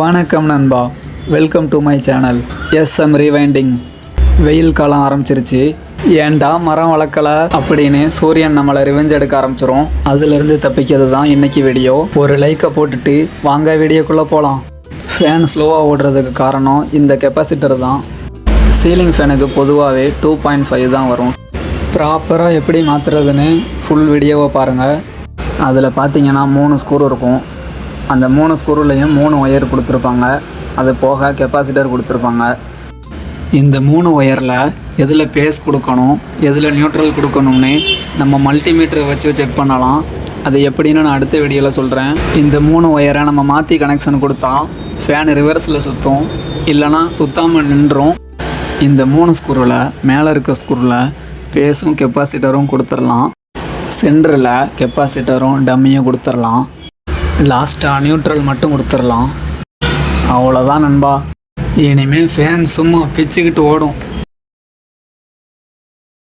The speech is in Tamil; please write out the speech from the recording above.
வணக்கம் நண்பா. Welcome to my channel S M rewinding வெயில் காலம் ஆரம்பிச்சிருச்சு. ஏன்டா மரம் வளர்க்கல? அப்படின்னு சூரியன் நம்மளை ரிவெஞ்ச் எடுக்க ஆரம்பிச்சிரும். அதுலேருந்து தப்பிக்கிறது தான் இன்னைக்கு வீடியோ ஒரு லைக்கை போட்டுட்டு வாங்க வீடியோக்குள்ளே போகலாம் ஃபேன் ஸ்லோவாக ஓடுறதுக்கு காரணம் இந்த கெப்பாசிட்டர் தான். சீலிங் ஃபேனுக்கு பொதுவாகவே டூ பாயிண்ட் ஃபைவ் தான் வரும். ப்ராப்பராக எப்படி மாற்றுறதுன்னு ஃபுல் வீடியோவை பாருங்கள் அதில் பார்த்தீங்கன்னா மூணு ஸ்கோர் இருக்கும். அந்த மூணு ஸ்குருலையும் மூணு ஒயர் கொடுத்துருப்பாங்க. அது போக கெப்பாசிட்டர் கொடுத்துருப்பாங்க. இந்த மூணு ஒயரில் எதில் பேஸ் கொடுக்கணும் எதில் நியூட்ரல் கொடுக்கணும்னு நம்ம மல்டிமீட்டரை வச்சு செக் பண்ணலாம். அது எப்படின்னு நான் அடுத்த வீடியோவில் சொல்கிறேன் இந்த மூணு ஒயரை நம்ம மாற்றி கனெக்ஷன் கொடுத்தா ஃபேன் ரிவர்ஸில் சுற்றும் இல்லைனா சுத்தாமல் நின்றும். இந்த மூணு ஸ்க்ரூவில் மேலே இருக்க ஸ்க்ரூவில் பேஸும் கெப்பாசிட்டரும் கொடுத்துடலாம் சென்டரில் கெப்பாசிட்டரும் டம்மியும் கொடுத்துடலாம் லாஸ்ட்டாக நியூட்ரல் மட்டும் கொடுத்துடலாம். அவ்வளோதான் நண்பா. இனிமேல் ஃபேன் சும்மா பிச்சுக்கிட்டு ஓடும்.